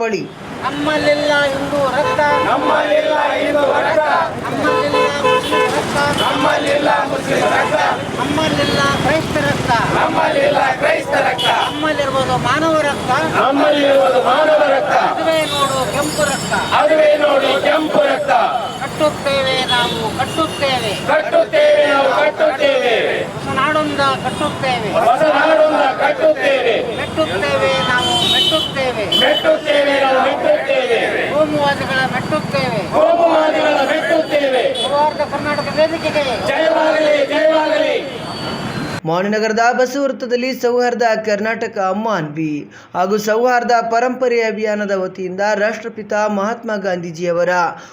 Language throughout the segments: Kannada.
ಬಳಿ ನಮ್ಮಲ್ಲೆಲ್ಲ ಇಂದು ರಕ್ತ. ನಮ್ಮಲ್ಲೆಲ್ಲ ಇಂದು ರಕ್ತ. ನಮ್ಮಲ್ಲೆಲ್ಲ ಮುಸ್ಲಿಂ ರಕ್ತ. ನಮ್ಮಲ್ಲಿಲ್ಲ ಮುಸ್ಲಿಂ ರಕ್ತ. ನಮ್ಮಲ್ಲೆಲ್ಲ ಕ್ರೈಸ್ತ ರಕ್ತ. ನಮ್ಮಲ್ಲೆಲ್ಲ ಕ್ರೈಸ್ತ ರಕ್ತ. ನಮ್ಮಲ್ಲಿರ್ಬೋದು ಮಾನವ ರಕ್ತ. ನಮ್ಮಲ್ಲಿರುವುದು ಮಾನವ ರಕ್ತ. ಅದುವೇ ನೋಡು ಕೆಂಪು ರಕ್ತ. ಅದುವೇ ನೋಡು ಕೆಂಪು ರಕ್ತ. ಕಟ್ಟುತ್ತೇವೆ ನಾವು ಕಟ್ಟುತ್ತೇವೆ. ಕಟ್ಟುತ್ತೇವೆ ನಾವು ಕಟ್ಟುತ್ತೇವೆ. ಹೊಸ ನಾಡೊಂದ ಕಟ್ಟುತ್ತೇವೆ. ಹೊಸ ನಾಡೊಂದ ವೇದಿಕೆಗೆ ಜಯವಾಗಲಿ ಜಯವಾಗಲಿ. ಮಾವನನಗರದ ಬಸವ ವೃತ್ತದಲ್ಲಿ ಸೌಹಾರ್ದ ಕರ್ನಾಟಕ ಅಮ್ಮಾನ್ವಿ ಹಾಗೂ ಸೌಹಾರ್ದ ಪರಂಪರೆ ಅಭಿಯಾನದ ವತಿಯಿಂದ ರಾಷ್ಟ್ರಪಿತ ಮಹಾತ್ಮ ಗಾಂಧೀಜಿಯವರ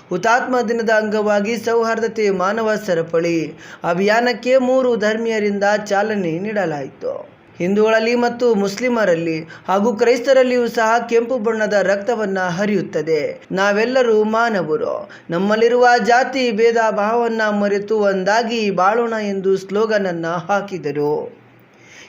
ಹುತಾತ್ಮ ದಿನದ ಅಂಗವಾಗಿ ಸೌಹಾರ್ದತೆ ಮಾನವ ಸರಪಳಿ ಅಭಿಯಾನಕ್ಕೆ ಮೂರು ಧರ್ಮೀಯರಿಂದ ಚಾಲನೆ ನೀಡಲಾಯಿತು. ಹಿಂದೂಗಳಲ್ಲಿ ಮತ್ತು ಮುಸ್ಲಿಮರಲ್ಲಿ ಹಾಗೂ ಕ್ರೈಸ್ತರಲ್ಲಿಯೂ ಸಹ ಕೆಂಪು ಬಣ್ಣದ ರಕ್ತವನ್ನ ಹರಿಯುತ್ತದೆ. ನಾವೆಲ್ಲರೂ ಮಾನವರು. ನಮ್ಮಲ್ಲಿರುವ ಜಾತಿ, ಭೇದ, ಭಾವವನ್ನು ಮರೆತು ಒಂದಾಗಿ ಬಾಳೋಣ ಎಂದು ಸ್ಲೋಗನ್ ಅನ್ನ ಹಾಕಿದರು.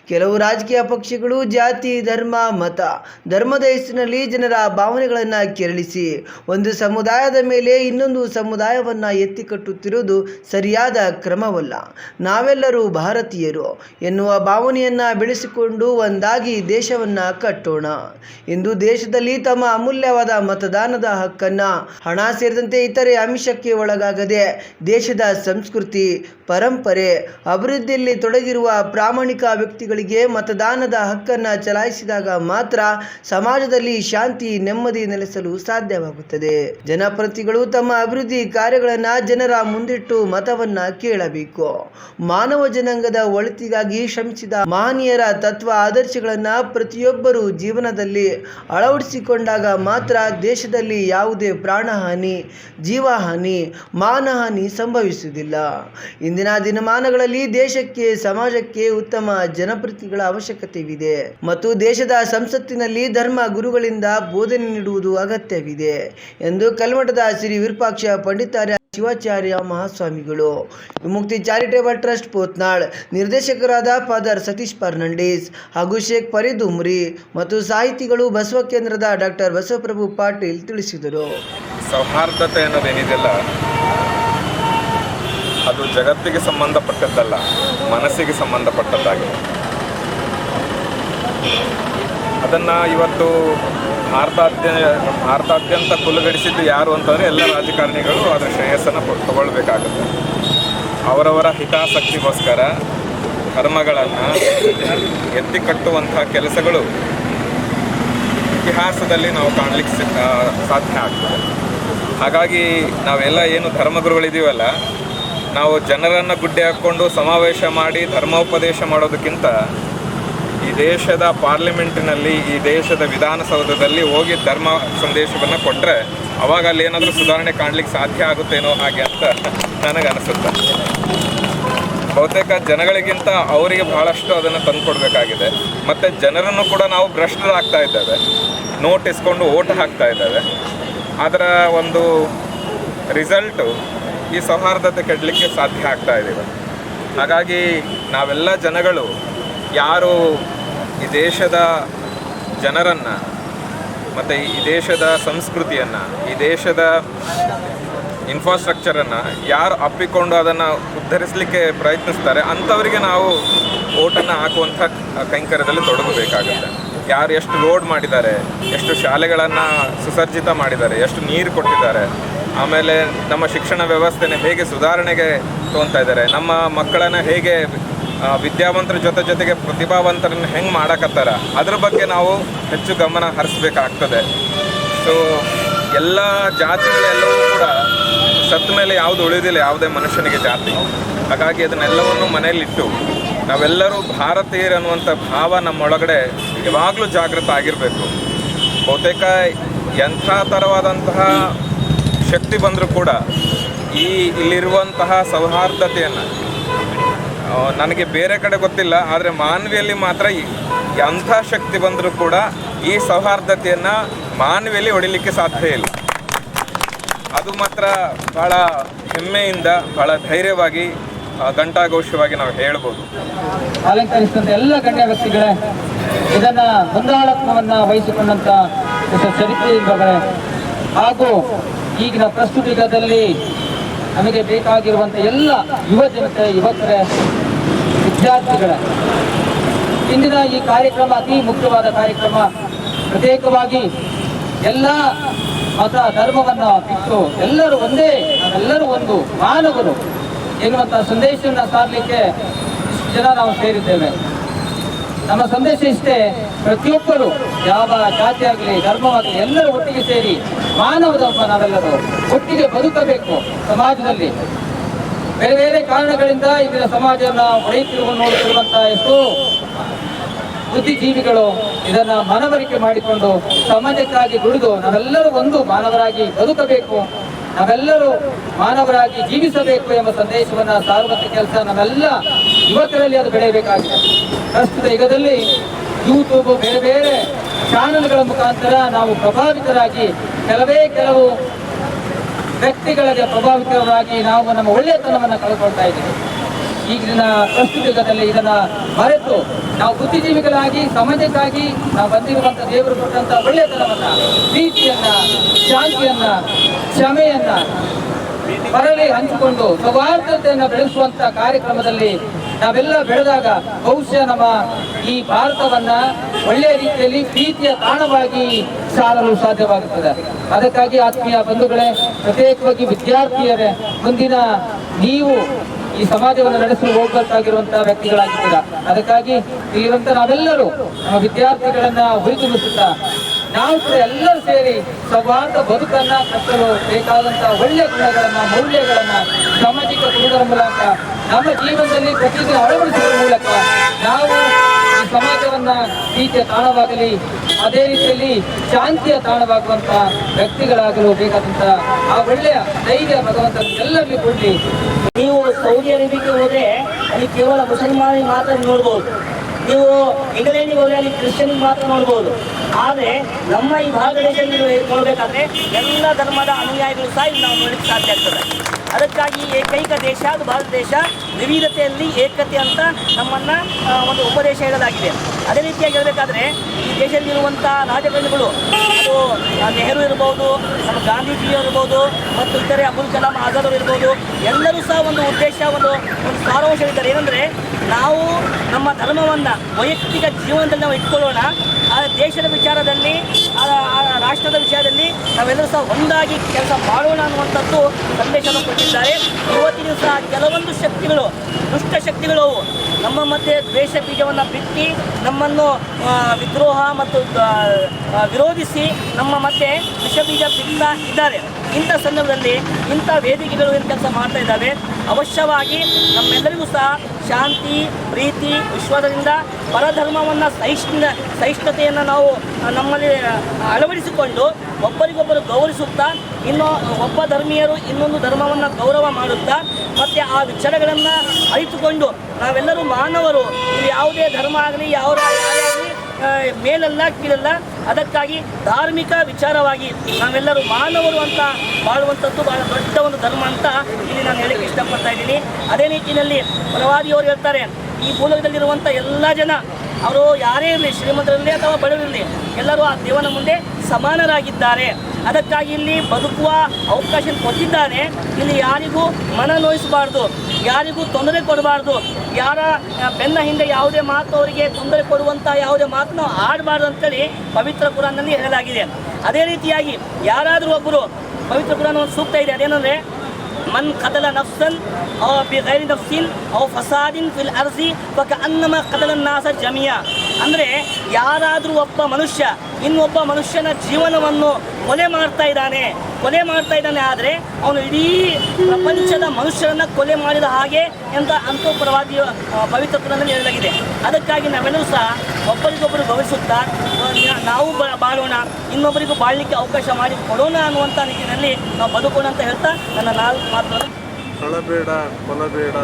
ಕೆಲವು ರಾಜಕೀಯ ಪಕ್ಷಗಳು ಜಾತಿ, ಧರ್ಮ, ಮತ, ಧರ್ಮದ ಹೆಸರಿನಲ್ಲಿ ಜನರ ಭಾವನೆಗಳನ್ನು ಕೆರಳಿಸಿ, ಒಂದು ಸಮುದಾಯದ ಮೇಲೆ ಇನ್ನೊಂದು ಸಮುದಾಯವನ್ನು ಎತ್ತಿಕಟ್ಟುತ್ತಿರುವುದು ಸರಿಯಾದ ಕ್ರಮವಲ್ಲ. ನಾವೆಲ್ಲರೂ ಭಾರತೀಯರು ಎನ್ನುವ ಭಾವನೆಯನ್ನು ಬೆಳೆಸಿಕೊಂಡು ಒಂದಾಗಿ ದೇಶವನ್ನು ಕಟ್ಟೋಣ. ಇಂದು ದೇಶದಲ್ಲಿ ತಮ್ಮ ಅಮೂಲ್ಯವಾದ ಮತದಾನದ ಹಕ್ಕನ್ನು ಹಣ ಸೇರಿದಂತೆ ಇತರೆ ಅಂಶಕ್ಕೆ ಒಳಗಾಗದೆ ದೇಶದ ಸಂಸ್ಕೃತಿ, ಪರಂಪರೆ, ಅಭಿವೃದ್ಧಿಯಲ್ಲಿ ತೊಡಗಿರುವ ಪ್ರಾಮಾಣಿಕ ವ್ಯಕ್ತಿಗಳಿಗೆ ಮತದಾನದ ಹಕ್ಕನ್ನು ಚಲಾಯಿಸಿದಾಗ ಮಾತ್ರ ಸಮಾಜದಲ್ಲಿ ಶಾಂತಿ, ನೆಮ್ಮದಿ ನೆಲೆಸಲು ಸಾಧ್ಯವಾಗುತ್ತದೆ. ಜನಪ್ರತಿಗಳು ತಮ್ಮ ಅಭಿವೃದ್ಧಿ ಕಾರ್ಯಗಳನ್ನು ಜನರ ಮುಂದಿಟ್ಟು ಮತವನ್ನ ಕೇಳಬೇಕು. ಮಾನವ ಜನಾಂಗದ ಒಳಿತಿಗಾಗಿ ಶ್ರಮಿಸಿದ ಮಹನೀಯರ ತತ್ವ ಆದರ್ಶಗಳನ್ನ ಪ್ರತಿಯೊಬ್ಬರು ಜೀವನದಲ್ಲಿ ಅಳವಡಿಸಿಕೊಂಡಾಗ ಮಾತ್ರ ದೇಶದಲ್ಲಿ ಯಾವುದೇ ಪ್ರಾಣಹಾನಿ, ಜೀವಹಾನಿ, ಮಾನಹಾನಿ ಸಂಭವಿಸುವುದಿಲ್ಲ. ಇಂದಿನ ದಿನಮಾನಗಳಲ್ಲಿ ದೇಶಕ್ಕೆ, ಸಮಾಜಕ್ಕೆ ಉತ್ತಮ ಜನಪ್ರತಿನಿಧಿಗಳ ಅವಶ್ಯಕತೆವಿದೆ ಮತ್ತು ದೇಶದ ಸಂಸತ್ತಿನಲ್ಲಿ ಧರ್ಮ ಗುರುಗಳಿಂದ ಬೋಧನೆ ನೀಡುವುದು ಅಗತ್ಯವಿದೆ ಎಂದು ಕಲ್ಮಠದ ಶ್ರೀ ವಿರೂಪಾಕ್ಷ ಪಂಡಿತಾರ್ಯ ಶಿವಾಚಾರ್ಯ ಮಹಾಸ್ವಾಮಿಗಳು. ವಿಮುಕ್ತಿ ಚಾರಿಟೇಬಲ್ ಟ್ರಸ್ಟ್ ಪೋತ್ನಾಳ್, ನಿರ್ದೇಶಕರಾದ ಫಾದರ್ ಸತೀಶ್ ಫರ್ನಾಂಡಿಸ್ ಹಾಗೂ ಶೇಖ್ ಫರೀದ್ ಉಮ್ರಿ ಮತ್ತು ಸಾಹಿತಿಗಳು ಬಸವ ಕೇಂದ್ರದ ಡಾಕ್ಟರ್ ಬಸವಪ್ರಭು ಪಾಟೀಲ್ ತಿಳಿಸಿದರು. ಸೌಹಾರ್ದತೆ ಅನ್ನೋದೇನಿದೆಯಲ್ಲ ಅದು ಜಗತ್ತಿಗೆ ಸಂಬಂಧಪಟ್ಟದ್ದಲ್ಲ, ಮನಸ್ಸಿಗೆ ಸಂಬಂಧಪಟ್ಟದ್ದಾಗಿದೆ. ಅದನ್ನು ಇವತ್ತು ಭಾರತಾದ್ಯ, ಭಾರತಾದ್ಯಂತ ಕುಲುಗಡಿಸಿದ್ದು ಯಾರು ಅಂತಂದರೆ ಎಲ್ಲ ರಾಜಕಾರಣಿಗಳು ಅದರ ಶ್ರೇಯಸ್ಸನ್ನು ತಗೊಳ್ಬೇಕಾಗುತ್ತೆ. ಅವರವರ ಹಿತಾಸಕ್ತಿಗೋಸ್ಕರ ಧರ್ಮಗಳನ್ನು ಎತ್ತಿ ಕಟ್ಟುವಂಥ ಕೆಲಸಗಳು ಇತಿಹಾಸದಲ್ಲಿ ನಾವು ಕಾಣಲಿಕ್ಕೆ ಸಾಧ್ಯ ಆಗ್ತದೆ. ಹಾಗಾಗಿ ನಾವೆಲ್ಲ ಏನು ಧರ್ಮಗುರುಗಳಿದೀವಲ್ಲ, ನಾವು ಜನರನ್ನು ಗುಡ್ಡೆ ಹಾಕ್ಕೊಂಡು ಸಮಾವೇಶ ಮಾಡಿ ಧರ್ಮೋಪದೇಶ ಮಾಡೋದಕ್ಕಿಂತ ಈ ದೇಶದ ಪಾರ್ಲಿಮೆಂಟಿನಲ್ಲಿ, ಈ ದೇಶದ ವಿಧಾನಸೌಧದಲ್ಲಿ ಹೋಗಿ ಧರ್ಮ ಸಂದೇಶವನ್ನು ಕೊಟ್ಟರೆ ಅವಾಗ ಅಲ್ಲಿ ಏನಾದರೂ ಸುಧಾರಣೆ ಕಾಣಲಿಕ್ಕೆ ಸಾಧ್ಯ ಆಗುತ್ತೇನೋ ಹಾಗೆ ಅಂತ ನನಗೆ ಅನಿಸುತ್ತೆ ಬಹುತೇಕ ಜನಗಳಿಗಿಂತ ಅವರಿಗೆ ಬಹಳಷ್ಟು ಅದನ್ನು ತಂದುಕೊಡ್ಬೇಕಾಗಿದೆ. ಮತ್ತು ಜನರನ್ನು ಕೂಡ ನಾವು ಭ್ರಷ್ಟರಾಗ್ತಾ ಇದ್ದೇವೆ. ನೋಟ್ ಇಸ್ಕೊಂಡು ಓಟ್ ಹಾಕ್ತಾ ಇದ್ದೇವೆ. ಅದರ ಒಂದು ರಿಸಲ್ಟು ಈ ಸೌಹಾರ್ದತೆ ಕೆಡಲಿಕ್ಕೆ ಸಾಧ್ಯ ಆಗ್ತಾ ಇದ್ದೀವಿ ಹಾಗಾಗಿ ನಾವೆಲ್ಲ ಜನಗಳು ಯಾರು ಈ ದೇಶದ ಜನರನ್ನು, ಮತ್ತು ಈ ದೇಶದ ಸಂಸ್ಕೃತಿಯನ್ನು, ಈ ದೇಶದ ಇನ್ಫ್ರಾಸ್ಟ್ರಕ್ಚರನ್ನು ಯಾರು ಅಪ್ಪಿಕೊಂಡು ಅದನ್ನು ಉದ್ಧರಿಸಲಿಕ್ಕೆ ಪ್ರಯತ್ನಿಸ್ತಾರೆ, ಅಂಥವರಿಗೆ ನಾವು ಓಟನ್ನು ಹಾಕುವಂಥ ಕೈಂಕರ್ಯದಲ್ಲಿ ತೊಡಗಬೇಕಾಗುತ್ತೆ. ಯಾರು ಎಷ್ಟು ರೋಡ್ ಮಾಡಿದ್ದಾರೆ, ಎಷ್ಟು ಶಾಲೆಗಳನ್ನು ಸುಸರ್ಜಿತ ಮಾಡಿದ್ದಾರೆ, ಎಷ್ಟು ನೀರು ಕೊಟ್ಟಿದ್ದಾರೆ, ಆಮೇಲೆ ನಮ್ಮ ಶಿಕ್ಷಣ ವ್ಯವಸ್ಥೆನ ಹೇಗೆ ಸುಧಾರಣೆಗೆ ತೊಗೊತಾ ಇದ್ದಾರೆ, ನಮ್ಮ ಮಕ್ಕಳನ್ನು ಹೇಗೆ ವಿದ್ಯಾವಂತರ ಜೊತೆ ಜೊತೆಗೆ ಪ್ರತಿಭಾವಂತರನ್ನು ಹೆಂಗೆ ಮಾಡಕತ್ತಾರ? ಅದ್ರ ಬಗ್ಗೆ ನಾವು ಹೆಚ್ಚು ಗಮನ ಹರಿಸ್ಬೇಕಾಗ್ತದೆ. ಸೊ ಎಲ್ಲ ಜಾತಿಗಳೆಲ್ಲವೂ ಕೂಡ ಸತ್ತ ಮೇಲೆ ಯಾವುದು ಉಳಿದಿಲ್ಲ, ಯಾವುದೇ ಮನುಷ್ಯನಿಗೆ ಜಾತಿ. ಹಾಗಾಗಿ ಅದನ್ನೆಲ್ಲವನ್ನು ಮನೆಯಲ್ಲಿಟ್ಟು ನಾವೆಲ್ಲರೂ ಭಾರತೀಯರು ಅನ್ನುವಂಥ ಭಾವ ನಮ್ಮೊಳಗಡೆ ಯಾವಾಗಲೂ ಜಾಗೃತ ಆಗಿರಬೇಕು. ಬಹುತೇಕ ಎಂಥ ಥರವಾದಂತಹ ಶಕ್ತಿ ಬಂದರೂ ಕೂಡ ಈ ಇಲ್ಲಿರುವಂತಹ ಸೌಹಾರ್ದತೆಯನ್ನು ನನಗೆ ಬೇರೆ ಕಡೆ ಗೊತ್ತಿಲ್ಲ, ಆದರೆ ಮಾನವಿಯಲ್ಲಿ ಮಾತ್ರ ಎಂಥ ಶಕ್ತಿ ಬಂದರೂ ಕೂಡ ಈ ಸೌಹಾರ್ದತೆಯನ್ನು ಮಾನವಿಯಲ್ಲಿ ಹೊಡಿಲಿಕ್ಕೆ ಸಾಧ್ಯ ಇಲ್ಲ. ಅದು ಮಾತ್ರ ಭಾಳ ಹೆಮ್ಮೆಯಿಂದ ಭಾಳ ಧೈರ್ಯವಾಗಿ ಘಂಟಾಘೋಷವಾಗಿ ನಾವು ಹೇಳ್ಬೋದು. ಅಲಂಕರಿಸಿದಂಥ ಎಲ್ಲ ಗಣ್ಯ ವ್ಯಕ್ತಿಗಳೇ ಇದನ್ನ ಮುಂದಾಳತ್ವವನ್ನ ವಹಿಸಿಕೊಂಡಂತ ಚರಿತ್ರೆ ಹಾಗೂ ಈಗಿನ ಪ್ರಸ್ತುತ ಯುಗದಲ್ಲಿ ನಮಗೆ ಬೇಕಾಗಿರುವಂಥ ಎಲ್ಲ ಯುವ ಜನತೆ, ಯುವಕರ, ವಿದ್ಯಾರ್ಥಿಗಳ, ಇಂದಿನ ಈ ಕಾರ್ಯಕ್ರಮ, ಅತಿ ಮುಖ್ಯವಾದ ಕಾರ್ಯಕ್ರಮ, ಪ್ರತ್ಯೇಕವಾಗಿ ಎಲ್ಲ ಮತ ಧರ್ಮವನ್ನ ಬಿಟ್ಟು ಎಲ್ಲರೂ ಒಂದೇ ಎಲ್ಲರೂ ಒಂದು ಮಾನವರು ಎನ್ನುವಂತಹ ಸಂದೇಶವನ್ನು ಸಾರಲಿಕ್ಕೆ ಜನ ನಾವು ಸೇರಿದ್ದೇವೆ. ನಮ್ಮ ಸಂದೇಶ ಇಷ್ಟೇ, ಪ್ರತಿಯೊಬ್ಬರು ಯಾವ ಜಾತಿ ಆಗಲಿ ಧರ್ಮವಾಗಲಿ ಎಲ್ಲರೂ ಒಟ್ಟಿಗೆ ಸೇರಿ ಮಾನವದೊಬ್ಬ ನಾವೆಲ್ಲರೂ ಒಟ್ಟಿಗೆ ಬದುಕಬೇಕು ಸಮಾಜದಲ್ಲಿ. ಬೇರೆ ಬೇರೆ ಕಾರಣಗಳಿಂದ ಇಂದಿನ ಸಮಾಜವನ್ನು ಒಡೆಯುತ್ತಿರುವ ನೋಡುತ್ತಿರುವಂತಹ ಎಷ್ಟೋ ಬುದ್ಧಿಜೀವಿಗಳು ಇದನ್ನ ಮನವರಿಕೆ ಮಾಡಿಕೊಂಡು ಸಮಾಜಕ್ಕಾಗಿ ದುಡಿದು ನಾವೆಲ್ಲರೂ ಒಂದು ಮಾನವರಾಗಿ ಬದುಕಬೇಕು, ನಾವೆಲ್ಲರೂ ಮಾನವರಾಗಿ ಜೀವಿಸಬೇಕು ಎಂಬ ಸಂದೇಶವನ್ನ ಸಾರುವಂತ ಕೆಲಸ ನಾವೆಲ್ಲ ಯುವಕರಲ್ಲಿ ಅದು ಬೆಳೆಯಬೇಕಾಗಿದೆ. ಪ್ರಸ್ತುತ ಯುಗದಲ್ಲಿ ಯೂಟ್ಯೂಬ್ ಬೇರೆ ಬೇರೆ ಚಾನೆಲ್ಗಳ ಮುಖಾಂತರ ನಾವು ಪ್ರಭಾವಿತರಾಗಿ ಕೆಲವೇ ಕೆಲವು ವ್ಯಕ್ತಿಗಳಿಗೆ ಪ್ರಭಾವಿತರಾಗಿ ನಾವು ನಮ್ಮ ಒಳ್ಳೆಯತನವನ್ನು ಕಳ್ಕೊಳ್ತಾ ಇದ್ದೀವಿ. ಈಗಿನ ಪ್ರಸ್ತುತ ಯುಗದಲ್ಲಿ ಇದನ್ನ ಮರೆತು ನಾವು ಬುದ್ಧಿಜೀವಿಗಳಾಗಿ, ಸಮಾಜಕ್ಕಾಗಿ ನಾವು ಬಂದಿರುವಂತ ದೇವರು ಕೊಟ್ಟಂತ ಒಳ್ಳೆಯತನವನ್ನ ಪ್ರೀತಿಯನ್ನ, ಶಾಂತಿಯನ್ನ, ಕ್ಷಮೆಯನ್ನ ಬರಲಿ ಹಂಚಿಕೊಂಡು ಸೌಹಾರ್ದತೆಯನ್ನು ಬೆಳೆಸುವಂತ ಕಾರ್ಯಕ್ರಮದಲ್ಲಿ ನಾವೆಲ್ಲ ಬೆಳೆದಾಗ ಬಹುಶಃ ನಮ್ಮ ಈ ಭಾರತವನ್ನ ಒಳ್ಳೆಯ ರೀತಿಯಲ್ಲಿ ಪ್ರೀತಿಯ ತಾಣವಾಗಿ ಸಾರಲು ಸಾಧ್ಯವಾಗುತ್ತದೆ. ಅದಕ್ಕಾಗಿ ಆತ್ಮೀಯ ಬಂಧುಗಳೇ, ಪ್ರತ್ಯೇಕವಾಗಿ ವಿದ್ಯಾರ್ಥಿಯರೇ, ಮುಂದಿನ ನೀವು ಈ ಸಮಾಜವನ್ನು ನಡೆಸಲು ಹೋಗಬೇಕಾಗಿರುವಂತಹ ವ್ಯಕ್ತಿಗಳಾಗಿದ್ದೀರಾ? ಅದಕ್ಕಾಗಿ ಇಲ್ಲಿರುವಂತ ನಾವೆಲ್ಲರೂ ನಮ್ಮ ವಿದ್ಯಾರ್ಥಿಗಳನ್ನ ಹುರಿದುಂಬಿಸುತ್ತಾ ನಾವು ಕೂಡ ಎಲ್ಲರೂ ಸೇರಿ ಸೌಹಾರ್ದ ಬದುಕನ್ನ ಕಟ್ಟಲು ಬೇಕಾದಂತಹ ಒಳ್ಳೆಯ ಗುಣಗಳನ್ನ, ಮೌಲ್ಯಗಳನ್ನ, ಸಾಮಾಜಿಕ ಗುಣಗಳ ಮೂಲಕ ನಮ್ಮ ಜೀವನದಲ್ಲಿ ಪ್ರತಿದಿನ ಅಳವಡಿಸುವ ಮೂಲಕ ನಾವು ಈ ಸಮಾಜವನ್ನ ಪ್ರೀತಿಯ ತಾಣವಾಗಲಿ, ಅದೇ ರೀತಿಯಲ್ಲಿ ಶಾಂತಿಯ ತಾಣವಾಗುವಂತ ವ್ಯಕ್ತಿಗಳಾಗಲು ಬೇಕಾದಂತ ಆ ಒಳ್ಳೆಯ ಧೈರ್ಯ ಭಗವಂತ ಎಲ್ಲರಿಗೂ ಕೊಡ್ಲಿ. ನೀವು ಸೌದಿ ಅರೇಬಿಯಾಗೆ ಹೋದ್ರೆ ಅಲ್ಲಿ ಕೇವಲ ಮುಸಲ್ಮಾನಿಗೆ ಮಾತ್ರ ನೋಡ್ಬೋದು. ನೀವು ಇಂಗ್ಲೆಂಡಿಗೆ ಹೋದ್ರೆ ಅಲ್ಲಿ ಕ್ರಿಶ್ಚಿಯನ್ ಮಾತ್ರ ನೋಡ್ಬೋದು. ಆದರೆ ನಮ್ಮ ಈ ಭಾಗದಲ್ಲಿ ನೀವು ಎಲ್ಲ ಧರ್ಮದ ಅನುಯಾಯಿಗಳು ಸಹ ನಾವು ನೋಡಲಿಕ್ಕೆ ಸಾಧ್ಯ ಆಗ್ತದೆ. ಅದಕ್ಕಾಗಿ ಏಕೈಕ ದೇಶ, ಅದು ಭಾರತ ದೇಶ, ವಿವಿಧತೆಯಲ್ಲಿ ಏಕತೆ ಅಂತ ನಮ್ಮನ್ನು ಒಂದು ಉಪದೇಶ ಹೇಳಲಾಗಿದೆ. ಅದೇ ರೀತಿಯಾಗಿ ಹೇಳಬೇಕಾದ್ರೆ, ಈ ದೇಶದಲ್ಲಿರುವಂಥ ರಾಜಕಾರಣಿಗಳು, ಅದು ನೆಹರು ಇರ್ಬೋದು, ನಮ್ಮ ಗಾಂಧೀಜಿ ಇರ್ಬೋದು, ಮತ್ತು ಇತರೆ ಅಬ್ದುಲ್ ಕಲಾಂ ಆಜಾದ್ ಅವರು ಇರ್ಬೋದು, ಎಲ್ಲರೂ ಸಹ ಒಂದು ಉದ್ದೇಶ, ಒಂದು ಒಂದು ಸಾರಾಂಶ ಹೇಳಿದ್ದಾರೆ ಏನಂದರೆ, ನಾವು ನಮ್ಮ ಧರ್ಮವನ್ನು, ವೈಯಕ್ತಿಕ ಜೀವನದಲ್ಲಿ ನಾವು ಇಟ್ಕೊಳ್ಳೋಣ ದೇಶದ ವಿಚಾರದಲ್ಲಿ ರಾಷ್ಟ್ರದ ವಿಚಾರದಲ್ಲಿ ನಾವೆಲ್ಲರೂ ಸಹ ಒಂದಾಗಿ ಕೆಲಸ ಮಾಡೋಣ ಅನ್ನುವಂಥದ್ದು ಸಂದೇಶವನ್ನು ಕೊಟ್ಟಿದ್ದಾರೆ. ಇವತ್ತಿನ ಸಹ ಕೆಲವೊಂದು ಶಕ್ತಿಗಳು, ದುಷ್ಟ ಶಕ್ತಿಗಳು ನಮ್ಮ ಮಧ್ಯೆ ದ್ವೇಷ ಬೀಜವನ್ನು ಬಿತ್ತಿ, ನಮ್ಮನ್ನು ವಿದ್ರೋಹ ಮತ್ತು ವಿರೋಧಿಸಿ ನಮ್ಮ ಮಧ್ಯೆ ವಿಷ ಬೀಜ ಬಿತ್ತಾ ಇದ್ದಾರೆ. ಇಂಥ ಸಂದರ್ಭದಲ್ಲಿ ಇಂಥ ವೇದಿಕೆಗಳು ಏನು ಕೆಲಸ ಮಾಡ್ತಾ ಇದ್ದಾವೆ. ಅವಶ್ಯವಾಗಿ ನಮ್ಮೆಲ್ಲರಿಗೂ ಸಹ ಶಾಂತಿ, ಪ್ರೀತಿ, ವಿಶ್ವಾಸದಿಂದ ಪರಧರ್ಮವನ್ನು ಸಹಿಷ್ಣ, ಸಹಿಷ್ಣುತೆಯನ್ನು ನಾವು ನಮ್ಮಲ್ಲಿ ಅಳವಡಿಸಿಕೊಂಡು ಒಬ್ಬರಿಗೊಬ್ಬರು ಗೌರವಿಸುತ್ತಾ ಇನ್ನು, ಒಬ್ಬ ಧರ್ಮೀಯರು ಇನ್ನೊಂದು ಧರ್ಮವನ್ನು ಗೌರವ ಮಾಡುತ್ತಾ ಮತ್ತು ಆ ವಿಚಾರಗಳನ್ನು ಅರಿತುಕೊಂಡು ನಾವೆಲ್ಲರೂ ಮಾನವರು. ಇಲ್ಲಿ ಯಾವುದೇ ಧರ್ಮ ಆಗಲಿ, ಯಾವ ಮೇಲಲ್ಲ ಕೀಳಲ್ಲ. ಅದಕ್ಕಾಗಿ ಧಾರ್ಮಿಕ ವಿಚಾರವಾಗಿ ನಾವೆಲ್ಲರೂ ಮಾನವರು ಅಂತ ಬಾಳುವಂಥದ್ದು ಬಹಳ ದೊಡ್ಡ ಒಂದು ಧರ್ಮ ಅಂತ ಇಲ್ಲಿ ನಾನು ಹೇಳಕ್ಕೆ ಇಷ್ಟಪಡ್ತಾ ಇದ್ದೀನಿ. ಅದೇ ನಿಟ್ಟಿನಲ್ಲಿ ಪ್ರವಾದಿಯವರು ಹೇಳ್ತಾರೆ, ಈ ಮೂಲಕದಲ್ಲಿರುವಂಥ ಎಲ್ಲ ಜನ ಅವರು ಯಾರೇ ಇರಲಿ ಶ್ರೀಮಂತರಲ್ಲಿ ಅಥವಾ ಬಡವರಲ್ಲಿ ಎಲ್ಲರೂ ಆ ದೇವನ ಮುಂದೆ ಸಮಾನರಾಗಿದ್ದಾರೆ. ಅದಕ್ಕಾಗಿ ಇಲ್ಲಿ ಬದುಕುವ ಅವಕಾಶ ಕೊಟ್ಟಿದ್ದಾರೆ. ಇಲ್ಲಿ ಯಾರಿಗೂ ಮನ ನೋಯಿಸಬಾರ್ದು, ಯಾರಿಗೂ ತೊಂದರೆ ಕೊಡಬಾರ್ದು, ಯಾರ ಬೆನ್ನ ಹಿಂದೆ ಯಾವುದೇ ಮಾತು ಅವರಿಗೆ ತೊಂದರೆ ಕೊಡುವಂಥ ಯಾವುದೇ ಮಾತನ್ನು ಆಡಬಾರ್ದು ಅಂತೇಳಿ ಪವಿತ್ರ ಕುರಾನಲ್ಲಿ ಹೇಳಲಾಗಿದೆ. ಅದೇ ರೀತಿಯಾಗಿ ಯಾರಾದರೂ ಒಬ್ಬರು ಪವಿತ್ರ ಕುರಾನ ಒಂದು ಸೂಕ್ತ ಇದೆ, ಅದೇನೆಂದರೆ من قتل نفسا أو بغير نفس أو فساد في الأرض فكأنما قتل الناس جميعا. ಅಂದರೆ ಯಾರಾದರೂ ಒಬ್ಬ ಮನುಷ್ಯ ಇನ್ನೊಬ್ಬ ಮನುಷ್ಯನ ಜೀವನವನ್ನು ಕೊಲೆ ಮಾಡ್ತಾ ಇದ್ದಾನೆ ಕೊಲೆ ಮಾಡ್ತಾ ಇದ್ದಾನೆ ಆದರೆ ಅವನು ಇಡೀ ಪ್ರಪಂಚದ ಮನುಷ್ಯರನ್ನು ಕೊಲೆ ಮಾಡಿದ ಹಾಗೆ ಅಂತ ಅಂತೂ ಪರವಾಗಿ ಆ, ಪವಿತ್ರ ಹೇಳಲಾಗಿದೆ. ಅದಕ್ಕಾಗಿ ನಾವೆಲ್ಲರೂ ಸಹ ಒಬ್ಬರಿಗೊಬ್ಬರು ಗೌರವಿಸುತ್ತಾ ನಾವು ಬಾಳೋಣ ಇನ್ನೊಬ್ಬರಿಗೂ ಬಾಳಲಿಕ್ಕೆ ಅವಕಾಶ ಮಾಡಿ ಕೊಡೋಣ ಅನ್ನುವಂಥ ನಿಟ್ಟಿನಲ್ಲಿ ನಾವು ಬದುಕೋಣ ಅಂತ ಹೇಳ್ತಾ ನನ್ನ ನಾಲ್ಕು ಮಾತುಗಳನ್ನು ಕಳಬೇಡ ಕೊಲಬೇಡ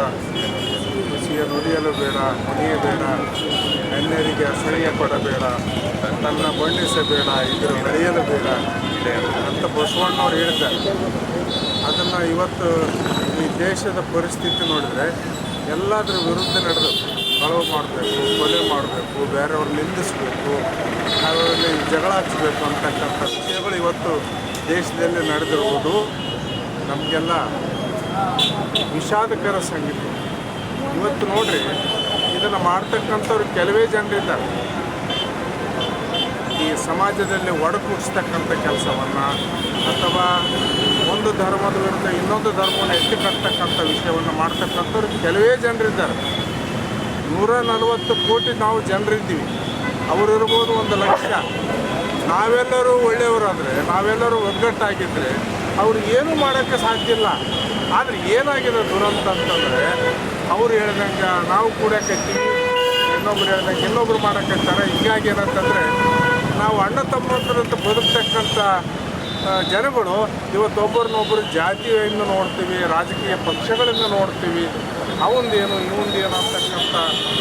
ಖುಷಿಯ ನುಡಿಯಲು ಬೇಡ, ಮುನಿಯಬೇಡ ಅನ್ಯರಿಗೆ ಅಸಹ್ಯ ಕೊಡಬೇಡ, ತನ್ನ ಬಣ್ಣಿಸಬೇಡ, ಇದ್ರ ನಡೆಯಲು ಬೇಡ ಅಂತ ಬಸವಣ್ಣವ್ರು ಹೇಳಿದ್ದಾರೆ. ಅದನ್ನು ಇವತ್ತು ಈ ದೇಶದ ಪರಿಸ್ಥಿತಿ ನೋಡಿದರೆ ಎಲ್ಲದರ ವಿರುದ್ಧ ನಡೆದು ಕಳವು ಮಾಡಬೇಕು, ಕೊಲೆ ಮಾಡಬೇಕು, ಬೇರೆಯವ್ರು ನಿಂದಿಸಬೇಕು, ಅವರಲ್ಲಿ ಜಗಳ ಹಚ್ಚಬೇಕು ಅಂತಕ್ಕಂಥ ವಿಷಯಗಳು ಇವತ್ತು ದೇಶದಲ್ಲಿ ನಡೆದಿರುವುದು ನಮಗೆಲ್ಲ ವಿಷಾದಕರ ಸಂಗೀತ. ಇವತ್ತು ನೋಡ್ರಿ, ಇದನ್ನು ಮಾಡ್ತಕ್ಕಂಥವ್ರು ಕೆಲವೇ ಜನರಿದ್ದಾರೆ ಈ ಸಮಾಜದಲ್ಲಿ ಒಡಕುಡಿಸ್ತಕ್ಕಂಥ ಕೆಲಸವನ್ನು ಅಥವಾ ಒಂದು ಧರ್ಮದ ವಿರುದ್ಧ ಇನ್ನೊಂದು ಧರ್ಮವನ್ನು ಎತ್ತಿ ಕಟ್ತಕ್ಕಂಥ ವಿಷಯವನ್ನು ಮಾಡ್ತಕ್ಕಂಥವ್ರು ಕೆಲವೇ ಜನರಿದ್ದಾರೆ ನೂರ ನಲವತ್ತು ಕೋಟಿ ನಾವು ಜನರಿದ್ದೀವಿ ಅವರಿರ್ಬೋದು ಒಂದು ಲಕ್ಷ. ನಾವೆಲ್ಲರೂ ಒಳ್ಳೆಯವರಾದರೆ, ನಾವೆಲ್ಲರೂ ಒಗ್ಗಟ್ಟಾಗಿದ್ದರೆ ಅವ್ರು ಏನೂ ಮಾಡೋಕ್ಕೆ ಸಾಧ್ಯ ಇಲ್ಲ. ಆದರೆ ಏನಾಗಿದೆ ದುರಂತ ಅಂತಂದರೆ ಅವ್ರು ಹೇಳ್ದಂಗೆ ನಾವು ಕೂಡಕತ್ತೀವಿ ಇನ್ನೊಬ್ರು ಹೇಳ್ದಂಗೆ ಇನ್ನೊಬ್ರು ಮಾಡೋಕ್ಕಂತಾರೆ ಹೀಗಾಗಿ ಏನಂತಂದರೆ ನಾವು ಅಣ್ಣ ತಮ್ಮಂತರಂತ ಬದುಕ್ತಕ್ಕಂಥ ಜನಗಳು ಇವತ್ತೊಬ್ಬರನ್ನೊಬ್ಬರು ಜಾತಿಯಿಂದ ನೋಡ್ತೀವಿ, ರಾಜಕೀಯ ಪಕ್ಷಗಳಿಂದ ನೋಡ್ತೀವಿ. ಅವಂದೇನು, ಇವಂದೇನು ಅಂತಕ್ಕಂಥ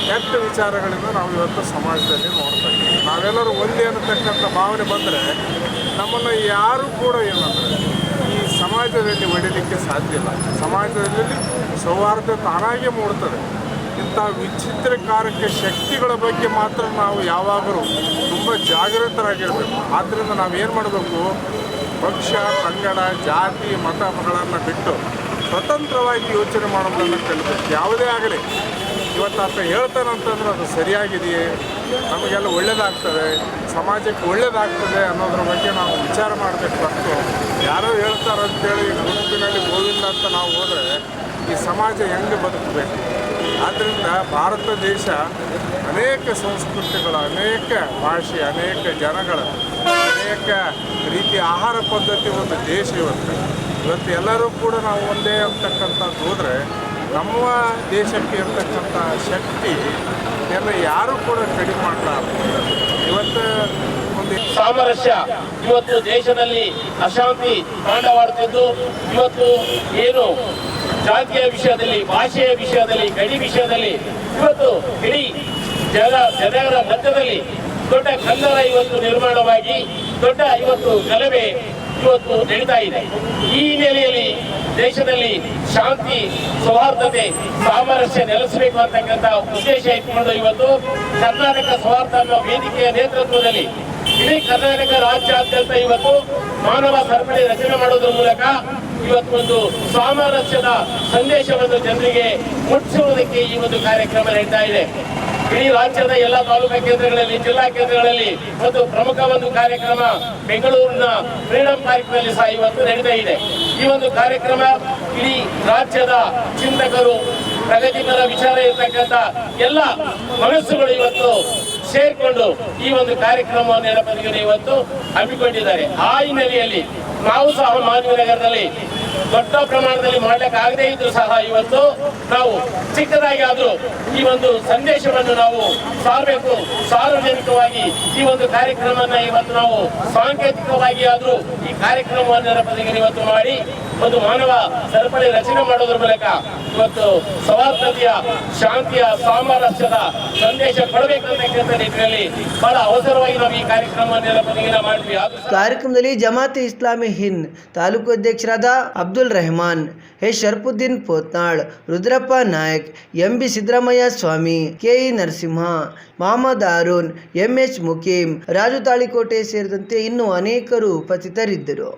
ಕೆಟ್ಟ ವಿಚಾರಗಳಿಂದ ನಾವು ಇವತ್ತು ಸಮಾಜದಲ್ಲಿ ನೋಡ್ತಾ ಇದ್ದೀವಿ. ನಾವೆಲ್ಲರೂ ಒಂದೇ ಅನ್ನತಕ್ಕಂಥ ಭಾವನೆ ಬಂದರೆ ನಮ್ಮನ್ನು ಯಾರೂ ಕೂಡ ಏನಂದರೆ ಸಮಾಜದಲ್ಲಿ ಹೊಡಿಲಿಕ್ಕೆ ಸಾಧ್ಯ ಇಲ್ಲ. ಸಮಾಜದಲ್ಲಿ ಸೌಹಾರ್ದ ತಾನಾಗೆ ಮೂಡ್ತದೆ. ಇಂಥ ವಿಚಿತ್ರಕಾರಕ್ಕೆ ಶಕ್ತಿಗಳ ಬಗ್ಗೆ ಮಾತ್ರ ನಾವು ಯಾವಾಗಲೂ ತುಂಬ ಜಾಗೃತರಾಗಿರಬೇಕು. ಆದ್ದರಿಂದ ನಾವೇನು ಮಾಡಬೇಕು? ಪಕ್ಷ, ಪಂಗಡ, ಜಾತಿ ಮತಗಳನ್ನು ಬಿಟ್ಟು ಸ್ವತಂತ್ರವಾಗಿ ಯೋಚನೆ ಮಾಡೋದನ್ನು ಕಲಿಬೇಕು. ಯಾವುದೇ ಆಗಲಿ. ಇವತ್ತು ಆತ ಹೇಳ್ತಾನಂತಂದ್ರೆ ಅದು ಸರಿಯಾಗಿದೆಯೇ? ನಮಗೆಲ್ಲ ಒಳ್ಳೇದಾಗ್ತದೆ, ಸಮಾಜಕ್ಕೆ ಒಳ್ಳೇದಾಗ್ತದೆ ಅನ್ನೋದ್ರ ಬಗ್ಗೆ ನಾವು ವಿಚಾರ ಮಾಡಬೇಕು ಹೊರತು. ಯಾರೋ ಹೇಳ್ತಾರಂತೇಳಿ ಗುಂಪಿನಲ್ಲಿ ಗೋವಿಂದ ಅಂತ ನಾವು ಹೋದರೆ ಈ ಸಮಾಜ ಹೆಂಗೆ ಬದುಕಬೇಕು ಆದ್ದರಿಂದ ಭಾರತ ದೇಶ ಅನೇಕ ಸಂಸ್ಕೃತಿಗಳ, ಅನೇಕ ಭಾಷೆ, ಅನೇಕ ಜನಗಳ, ಅನೇಕ ರೀತಿಯ ಆಹಾರ ಪದ್ಧತಿ ಒಂದು ದೇಶ ಇವತ್ತು. ಇವತ್ತು ಎಲ್ಲರೂ ಕೂಡ ನಾವು ಒಂದೇ ಅಂತಕ್ಕಂಥದ್ದು ಹೋದರೆ ನಮ್ಮ ದೇಶಕ್ಕೆ ಇರ್ತಕ್ಕಂಥ ಶಕ್ತಿ ಎಲ್ಲ ಯಾರು ಕೂಡ ಕಡಿಮೆ ಮಾಡ್ತಾರೆ ಇವತ್ತು ಸಾಮರಸ್ಯ. ಇವತ್ತು ದೇಶದಲ್ಲಿ ಅಶಾಂತಿ ತಾಂಡವಾಡುತ್ತಿದ್ದು, ಇವತ್ತು ಏನು ಜಾತಿಯ ವಿಷಯದಲ್ಲಿ, ಭಾಷೆಯ ವಿಷಯದಲ್ಲಿ, ಗಡಿ ವಿಷಯದಲ್ಲಿ, ಇವತ್ತು ಇಡೀ ಜನ, ಜನರ ಮಧ್ಯದಲ್ಲಿ ದೊಡ್ಡ ಕನ್ನಡ ಇವತ್ತು ನಿರ್ಮಾಣವಾಗಿ, ದೊಡ್ಡ ಇವತ್ತು ಗಲಭೆ ಇವತ್ತು ನಡೀತಾ ಇದೆ. ಈ ಹಿನ್ನೆಲೆಯಲ್ಲಿ ದೇಶದಲ್ಲಿ ಶಾಂತಿ, ಸೌಹಾರ್ದತೆ, ಸಾಮರಸ್ಯ ನೆಲೆಸಬೇಕು ಅಂತಕ್ಕಂಥ ಉದ್ದೇಶ ಇಟ್ಕೊಂಡು ಇವತ್ತು ಕರ್ನಾಟಕ ಸೌಹಾರ್ದ ಅನ್ನೋ ವೇದಿಕೆಯ ನೇತೃತ್ವದಲ್ಲಿ ಇಡೀ ಕರ್ನಾಟಕ ರಾಜ್ಯಾದ್ಯಂತ ಇವತ್ತು ಮಾನವ ಸರಪಳಿ ರಚನೆ ಮಾಡುವುದರ ಮೂಲಕ ಇವತ್ತು ಒಂದು ಸಾಮರಸ್ಯದ ಸಂದೇಶವನ್ನು ಜನರಿಗೆ ಮುಟ್ಟಿಸುವುದಕ್ಕೆ ಈ ಒಂದು ಕಾರ್ಯಕ್ರಮ ನಡೀತಾ ಇದೆ. ಇಡೀ ರಾಜ್ಯದ ಎಲ್ಲ ತಾಲೂಕು ಕೇಂದ್ರಗಳಲ್ಲಿ, ಜಿಲ್ಲಾ ಕೇಂದ್ರಗಳಲ್ಲಿ ಒಂದು ಪ್ರಮುಖ ಒಂದು ಕಾರ್ಯಕ್ರಮ ಬೆಂಗಳೂರಿನ ಫ್ರೀಡಂ ಪಾರ್ಕ್ನಲ್ಲಿ ಸಹ ಇವತ್ತು ನಡೀತಾ ಇದೆ. ಈ ಒಂದು ಕಾರ್ಯಕ್ರಮ ಇಡೀ ರಾಜ್ಯದ ಚಿಂತಕರು, ಪ್ರಗತಿಪರ ವಿಚಾರ ಇರ್ತಕ್ಕಂಥ ಎಲ್ಲ ಮನಸ್ಸುಗಳು ಇವತ್ತು ಸೇರ್ಕೊಂಡು ಈ ಒಂದು ಕಾರ್ಯಕ್ರಮವನ್ನು ನೆನಪದಿಗೆ ಇವತ್ತು ಹಮ್ಮಿಕೊಂಡಿದ್ದಾರೆ. ಆ ಹಿನ್ನೆಲೆಯಲ್ಲಿ ನಾವು ಸಹ ಮಾನವನಗರದಲ್ಲಿ ದೊಡ್ಡ ಪ್ರಮಾಣದಲ್ಲಿ ಮಾಡ್ಲಿಕ್ಕೆ ಆಗದೇ ಇದ್ರು ಸಹ ಇವತ್ತು ನಾವು ಚಿಕ್ಕದಾಗಿ ಆದರೂ ಈ ಒಂದು ಸಂದೇಶವನ್ನು ನಾವು ಸಾರಬೇಕು, ಸಾರ್ವಜನಿಕವಾಗಿ ಈ ಒಂದು ಕಾರ್ಯಕ್ರಮವನ್ನು ಇವತ್ತು ನಾವು ಸಾಂಕೇತಿಕವಾಗಿ ಆದರೂ ಈ ಕಾರ್ಯಕ್ರಮವನ್ನು ಇವತ್ತು ಮಾಡಿ ಒಂದು ಮಾನವ ಸರಪಳಿ ರಚನೆ ಮಾಡೋದ್ರ ಮೂಲಕ ಇವತ್ತು ಸೌಹಾರ್ದತೆಯ, ಶಾಂತಿಯ, ಸಾಮರಸ್ಯದ ಸಂದೇಶ ಕೊಡಬೇಕಂತ ನಿಟ್ಟಿನಲ್ಲಿ ಬಹಳ ಅವಸರವಾಗಿ ನಾವು ಈ ಕಾರ್ಯಕ್ರಮವನ್ನು ಮಾಡ್ತೀವಿ ಕಾರ್ಯಕ್ರಮದಲ್ಲಿ ಜಮಾತ್ ಇಸ್ಲಾಮಿ ಹಿಂದ್ ತಾಲೂಕು ಅಧ್ಯಕ್ಷರಾದ Abdul Rehman, S Sharpuddin Potnal, Rudrappa Nayak, M B Siddaramaiah Swami E Narasimha, Mohammed Arun MH Mukeem, Raju Talikote ಸೇರಿದಂತೆ ಇನ್ನೂ ಅನೇಕರು ಉಪಸ್ಥಿತರಿದ್ದರು.